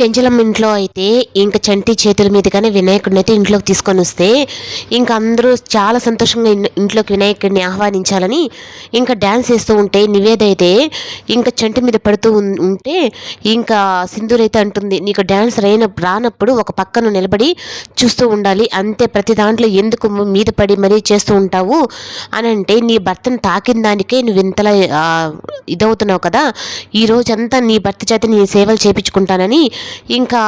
చెంచలమ్మ ఇంట్లో అయితే ఇంకా చంటి చేతుల మీదుగానే వినాయకుడిని అయితే ఇంట్లోకి తీసుకొని వస్తే ఇంకా అందరూ చాలా సంతోషంగా ఇంట్లోకి వినాయకుడిని ఆహ్వానించాలని ఇంకా డ్యాన్స్ వేస్తూ ఉంటే నివేద అయితే ఇంకా చంటి మీద పడుతూ ఉంటే ఇంకా సింధూర్ అయితే అంటుంది నీకు డ్యాన్స్ రైన రానప్పుడు ఒక పక్కన నిలబడి చూస్తూ ఉండాలి అంతే ప్రతి దాంట్లో ఎందుకు మీద పడి మరీ చేస్తూ ఉంటావు? అని అంటే నీ భర్తను తాకిన దానికే నువ్వు ఇంతలా ఇదవుతున్నావు కదా ఈ రోజంతా నీ భర్త చేత నీ సేవలు చేపించుకుంటానని ఇంకా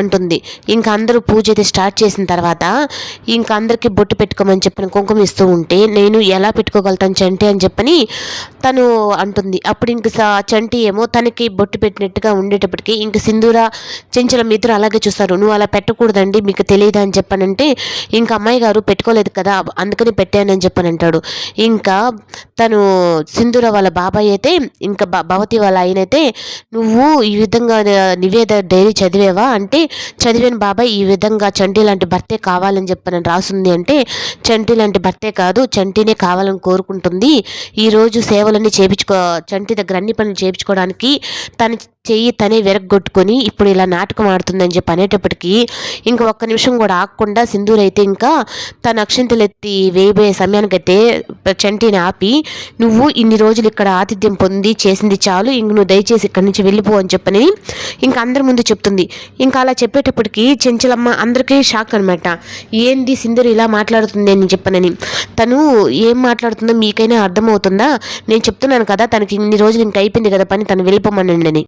అంటుంది. ఇంకా అందరూ పూజ అయితే స్టార్ట్ చేసిన తర్వాత ఇంకా అందరికీ బొట్టు పెట్టుకోమని చెప్పిన కుంకుమ ఇస్తూ ఉంటే నేను ఎలా పెట్టుకోగలుగుతాను చంటి అని చెప్పని తను అంటుంది. అప్పుడు ఇంక చంటి ఏమో తనకి బొట్టు పెట్టినట్టుగా ఉండేటప్పటికి ఇంక సింధూర చెంచలం ఇద్దరు అలాగే చూస్తారు. నువ్వు అలా పెట్టకూడదండి మీకు తెలియదా అని చెప్పనంటే ఇంకా అమ్మాయి గారు పెట్టుకోలేదు కదా అందుకని పెట్టానని చెప్పని అంటాడు ఇంకా తను సింధూర వాళ్ళ బాబాయ్ అయితే ఇంకా భ- భవతి వాళ్ళ ఆయన అయితే నువ్వు ఈ విధంగా నివేద డైరీ చదివేవా? అంటే చదివాను బాబాయ్ ఈ విధంగా చంటి లాంటి భర్తే కావాలని చెప్పని రాసుంది అంటే చంటి లాంటి భర్తే కాదు చంటినే కావాలని కోరుకుంటుంది. ఈరోజు సేవలన్నీ చేపించుకో చంటి దగ్గర అన్ని పనులు చేయించుకోవడానికి తన చెయ్యి తనే వెరగొట్టుకొని ఇప్పుడు ఇలా నాటకం ఆడుతుందని చెప్పి అనేటప్పటికీ ఇంకా ఒక్క నిమిషం కూడా ఆగకుండా సింధూర్ అయితే ఇంకా తన అక్షంతలెత్తి వేయబోయే సమయానికైతే చంటిని ఆపి నువ్వు ఇన్ని రోజులు ఇక్కడ ఆతిథ్యం పొంది చేసింది చాలు ఇంక నువ్వు దయచేసి ఇక్కడి నుంచి వెళ్ళిపో అని చెప్పని ఇంకా అందరి ముందు చెప్తుంది. ఇంకా అలా చెప్పేటప్పటికి చెంచలమ్మ అందరికీ షాక్ అనమాట ఏంది సింధూర్ ఇలా మాట్లాడుతుంది అని చెప్పనని. తను ఏం మాట్లాడుతుందో మీకైనా అర్థమవుతుందా? నేను చెప్తున్నాను కదా తనకి ఇన్ని రోజులు ఇంక అయిపోయింది కదా పని తను వెళ్ళిపోమనండి అని